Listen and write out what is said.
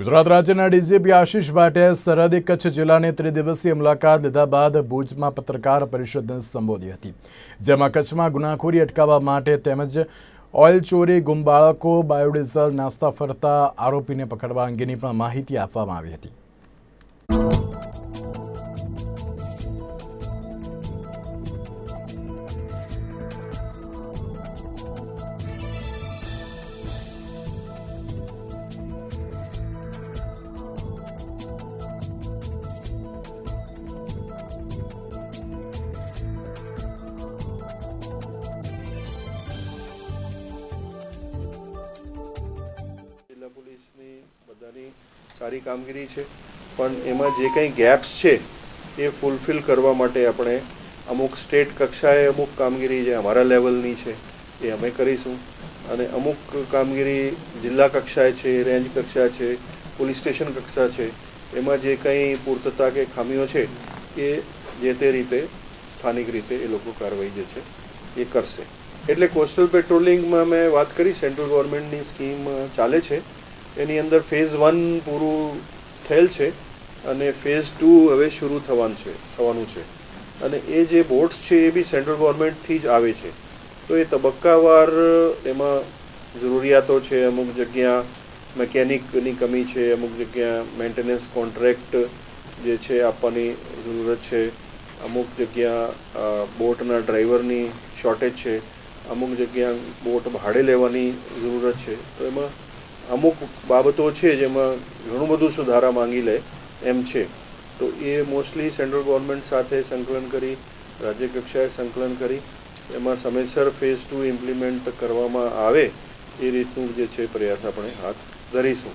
ગુજરાત રાજ્યના ડીજીપી આશીષ ભાટિયાએ સરહદી કચ્છ જિલ્લાની ત્રિદિવસીય મુલાકાત લીધા બાદ ભુજમાં પત્રકાર પરિષદને સંબોધી હતી, જેમાં કચ્છમાં ગુનાખોરી અટકાવવા માટે તેમજ ઓઇલ ચોરી ગુમ બાળકો બાયોડીઝલ, નાસ્તા ફરતા આરોપીને પકડવા અંગેની પણ માહિતી આપવામાં આવી હતી. બધાની સારી કામગીરી છે. પણ એમાં જે કંઈ ગેપ્સ છે, એ ફૂલફિલ કરવા માટે આપણે અમુક સ્ટેટ કક્ષાએ અમુક કામગીરી જે અમારા લેવલની છે, એ અમે કરીશું. અને અમુક કામગીરી જિલ્લા કક્ષાએ છે રેન્જ કક્ષા છે પોલીસ સ્ટેશન કક્ષા છે, એમાં જે કંઈ પૂર્તતા કે ખામીઓ છે, એ જે તે રીતે સ્થાનિક રીતે એ લોકો કાર્યવાહી જે છે, એ કરશે. એટલે કોસ્ટલ પેટ્રોલિંગમાં મેં વાત કરી સેન્ટ્રલ ગવર્મેન્ટની સ્કીમ ચાલે છે. એની અંદર ફેઝ વન પૂરું થયેલ છે અને ફેઝ ટુ હવે શરૂ થવાનું છે થવાનું છે. અને એ જે બોટ્સ છે એ બી સેન્ટ્રલ ગવર્મેન્ટથી જ આવે છે. તો એ તબક્કાવાર, એમાં જરૂરિયાતો છે, અમુક જગ્યા મેકેનિકની કમી છે, અમુક જગ્યા મેન્ટેનન્સ કોન્ટ્રાક્ટ જે છે આપવાની જરૂરત છે. અમુક જગ્યા બોટના ડ્રાઈવરની શોર્ટેજ છે. અમુક જગ્યા બોટ ભાડે લેવાની જરૂરત છે. તો એમાં અમુક બાબતો છે જેમાં ઘણું બધું સુધારા માંગી લે એમ છે. તો એ મોસ્ટલી સેન્ટ્રલ ગવર્મેન્ટ સાથે સંકલન કરી, રાજ્ય કક્ષાએ સંકલન કરી, એમાં સમયસર ફેઝ ટુ ઇમ્પ્લિમેન્ટ કરવામાં આવે એ રીતનું જે છે પ્રયાસ આપણે હાથ ધરીશું.